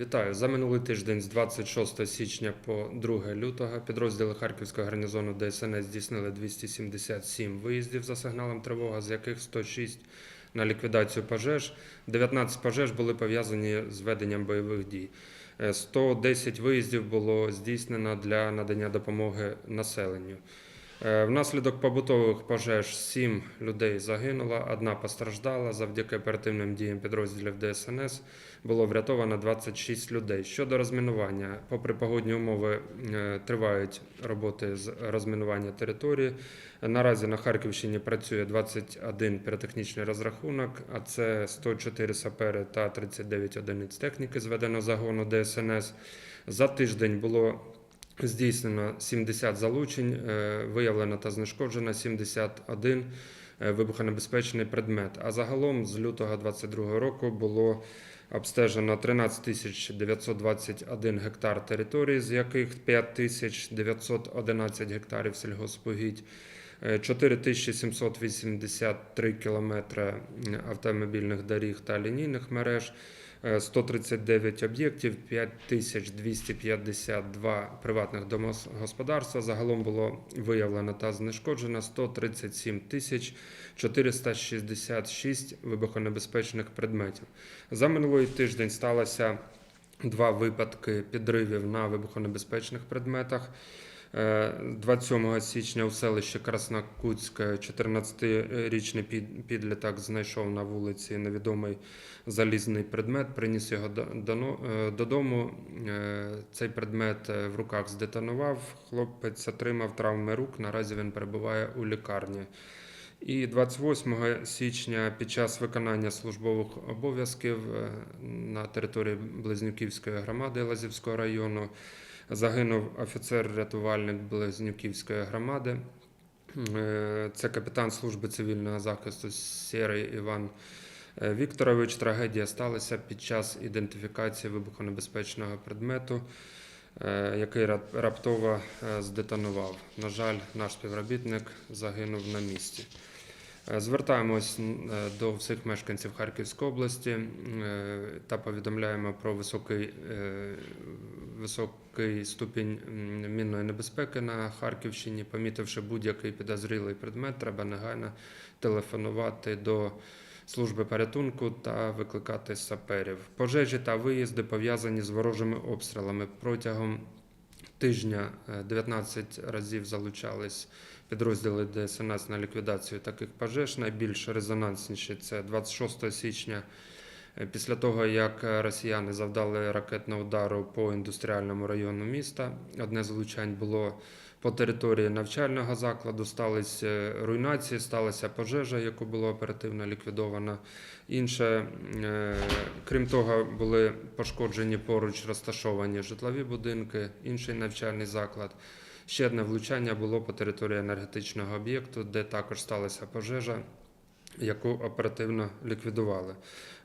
Вітаю за минулий тиждень з 26 січня по 2 лютого підрозділи Харківського гарнізону ДСНС здійснили 277 виїздів за сигналом тривога, з яких 106 на ліквідацію пожеж. 19 пожеж були пов'язані з веденням бойових дій. Е, 110 виїздів було здійснено для надання допомоги населенню. Е, Внаслідок побутових пожеж 7 людей загинуло, одна постраждала. Завдяки оперативним діям підрозділів ДСНС було врятовано 26 людей. Щодо розмінування, попри погодні умови, е, тривають роботи з розмінування території. Наразі на Харківщині працює 21 піротехнічний розрахунок, а це 104 сапери та 39 одиниць техніки зведено загону ДСНС. За тиждень було Здійснено 70 залучень, е, виявлено та знешкоджено 71 е, вибухонебезпечний предмет. А загалом з лютого 2022 року було обстежено 13 тисяч 921 гектар території, з яких 5 тисяч 911 гектарів сільгоспугідь, е, 4783 кілометри автомобільних доріг та лінійних мереж, е, 139 об'єктів, 5252 приватних домогосподарства. Загалом було виявлено та знешкоджено 137 тисяч 466 вибухонебезпечних предметів. За минулий тиждень сталося два випадки підривів на вибухонебезпечних предметах. Е, 27 січня у селищі Краснокутське 14-річний під- підліток знайшов на вулиці невідомий залізний предмет, приніс його е, додому. Е, Цей предмет е, в руках здетонував. Хлопець отримав травми рук. Наразі він перебуває у лікарні. І 28 січня під час виконання службових обов'язків е, на території Близнюківської громади Лазівського району загинув офіцер-рятувальник Близнюківської громади. Е, Це капітан служби цивільного захисту Сєрий Іван е, Вікторович. Трагедія сталася під час ідентифікації вибухонебезпечного предмету, е, який рап- раптово здетонував. На жаль, наш співробітник загинув на місці. Е, Звертаємось е, до всіх мешканців Харківської області е, та повідомляємо про високий, високий ступінь мінної небезпеки на Харківщині. Помітивши будь-який підозрілий предмет, треба негайно телефонувати до служби порятунку та викликати саперів. Пожежі та виїзди пов'язані з ворожими обстрілами протягом тижня е, 19 разів залучались підрозділи ДСНС на ліквідацію таких пожеж. Найбільш резонансніші це 26 січня. е, Після того, як е, росіяни завдали ракетного удару по індустріальному району міста, одне з було по території навчального закладу, сталися е, руйнації, сталася пожежа, яку було оперативно ліквідовано. Інше, е, крім того, були пошкоджені поруч розташовані житлові будинки, інший навчальний заклад. Ще одне влучання було по території енергетичного об'єкту, де також сталася пожежа, яку оперативно ліквідували.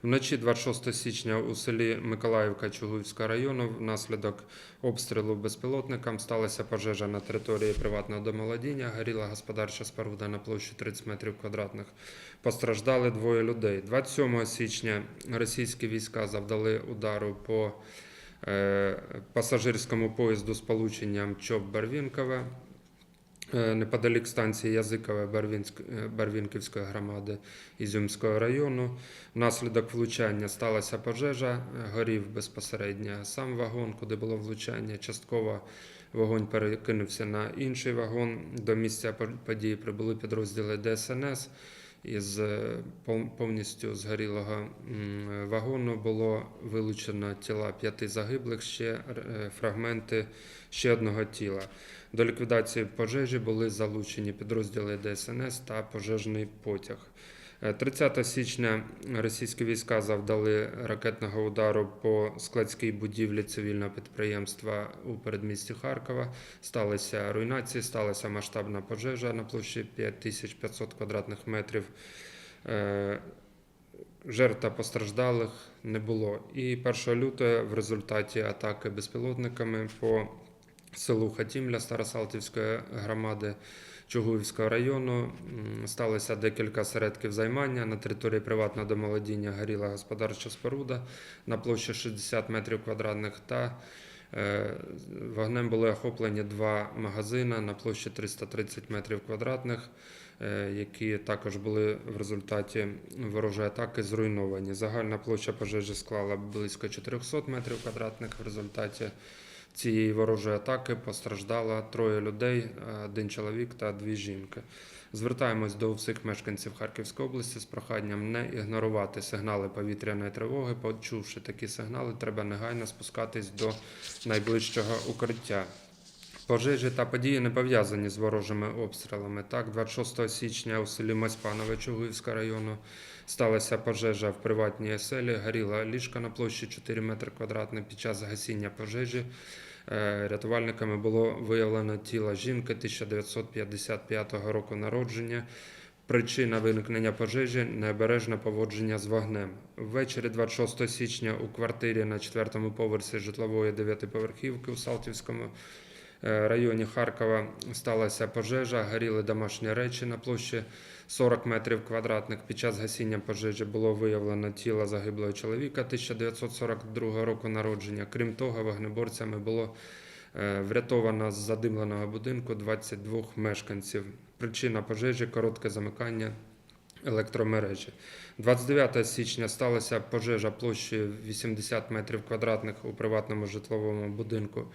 Вночі 26 січня у селі Миколаївка Чугуївського району внаслідок обстрілу безпілотником сталася пожежа на території приватного домолодіння. Горіла господарча споруда на площі 30 метрів квадратних. Постраждали двоє людей. 27 січня російські війська завдали удару по е, пасажирському поїзду з полученням ЧОП-Барвінкове е, неподалік станції Язикове е, Барвінківської громади Ізюмського району. Внаслідок влучання сталася пожежа, е, горів безпосередньо сам вагон, куди було влучання. Частково вогонь перекинувся на інший вагон. До місця по- події прибули підрозділи ДСНС. Із е, повністю згорілого вагону було вилучено тіла п'яти загиблих, ще е, фрагменти ще одного тіла. До ліквідації пожежі були залучені підрозділи ДСНС та пожежний потяг. Е, 30 січня російські війська завдали ракетного удару по складській будівлі цивільного підприємства у передмісті Харкова. Сталися руйнації, сталася масштабна пожежа на площі 5500 квадратних метрів. Е, Жертв та постраждалих не було. І 1 лютого в результаті атаки безпілотниками по селу Хатімля Старосалтівської громади Чугуївського району. Сталося декілька осередків займання. На території приватного домоволодіння горіла господарча споруда на площі 60 метрів квадратних та е, вогнем були охоплені два магазини на площі 330 метрів квадратних, е, які також були в результаті ворожої атаки зруйновані. Загальна площа пожежі склала близько 400 метрів квадратних. В результаті цієї ворожої атаки постраждало троє людей, один чоловік та дві жінки. Звертаємось до всіх мешканців Харківської області з проханням не ігнорувати сигнали повітряної тривоги. Почувши такі сигнали, треба негайно спускатись до найближчого укриття. Пожежі та події не пов'язані з ворожими обстрілами. Так, 26 січня у селі Маспанове Чугуївського району сталася пожежа в приватній оселі. Горіла ліжка на площі 4 метри квадратних. Під час гасіння пожежі е, рятувальниками було виявлено тіло жінки 1955 року народження. Причина виникнення пожежі необережне поводження з вогнем. Ввечері 26 січня у квартирі на четвертому поверсі житлової дев'ятиповерхівки у Салтівському районі Харкова сталася пожежа, горіли домашні речі на площі 40 метрів квадратних. Під час гасіння пожежі було виявлено тіло загиблого чоловіка 1942 року народження. Крім того, вогнеборцями було е, врятовано з задимленого будинку 22 мешканців. Причина пожежі коротке замикання електромережі. 29 січня сталася пожежа площею 80 метрів квадратних у приватному житловому будинку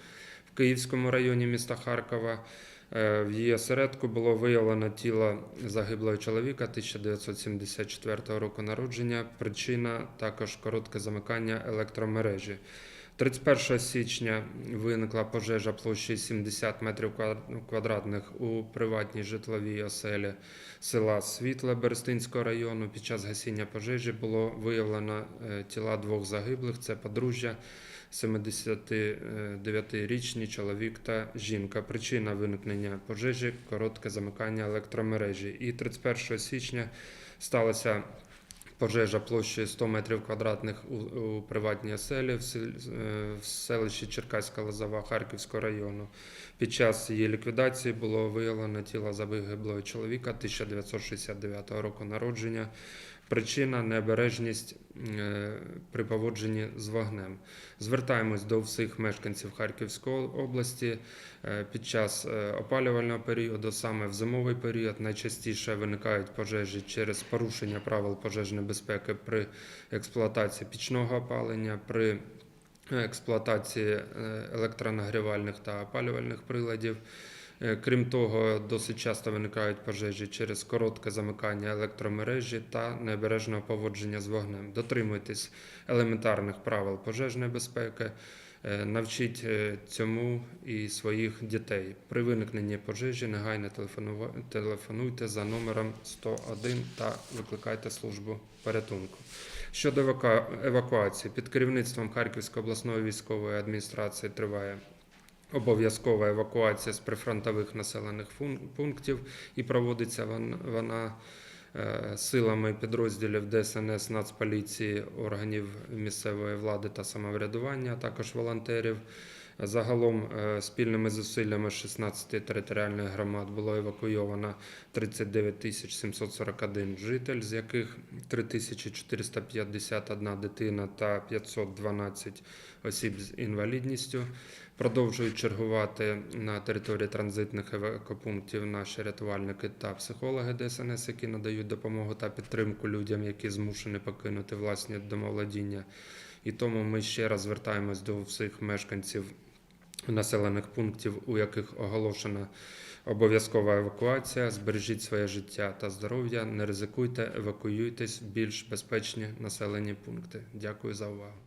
Київському районі міста Харкова. Е, В її осередку було виявлено тіло загиблого чоловіка 1974 року народження. Причина також коротке замикання електромережі. 31 січня виникла пожежа площею 70 метрів квадратних у приватній житловій оселі села Світле Берестинського району. Під час гасіння пожежі було виявлено е, тіла двох загиблих. Це подружжя 79-річний чоловік та жінка. Причина виникнення пожежі коротке замикання електромережі. І 31 січня сталася пожежа площею 100 метрів квадратних у, приватній оселі в, е, в селищі Черкаська Лозова Харківського району. Під час її ліквідації було виявлено тіло загиблого чоловіка 1969 року народження. Причина необережність е, при поводженні з вогнем. Звертаємось до всіх мешканців Харківської області е, під час е, опалювального періоду, саме в зимовий період, найчастіше виникають пожежі через порушення правил пожежної безпеки при експлуатації пічного опалення, при експлуатації електронагрівальних та опалювальних приладів. Е, Крім того, досить часто виникають пожежі через коротке замикання електромережі та необережного поводження з вогнем. Дотримуйтесь елементарних правил пожежної безпеки, е, навчіть е, цьому і своїх дітей. При виникненні пожежі негайно телефонуйте за номером 101 та викликайте службу порятунку. Щодо еваку- евакуації, під керівництвом Харківської обласної військової адміністрації триває обов'язкова евакуація з прифронтових населених пунктів і проводиться вон- вона е, силами підрозділів ДСНС, Нацполіції, органів місцевої влади та самоврядування, а також волонтерів. Загалом е, спільними зусиллями 16 територіальних громад було евакуйовано 39 тисяч 741 житель, з яких 3451 дитина та 512 осіб з інвалідністю. Продовжують чергувати на території транзитних евакопунктів наші рятувальники та психологи ДСНС, які надають допомогу та підтримку людям, які змушені покинути власні домовладіння. І тому ми ще раз звертаємось до всіх мешканців населених пунктів, у яких оголошена обов'язкова евакуація. Збережіть своє життя та здоров'я, не ризикуйте, евакуюйтесь в більш безпечні населені пункти. Дякую за увагу.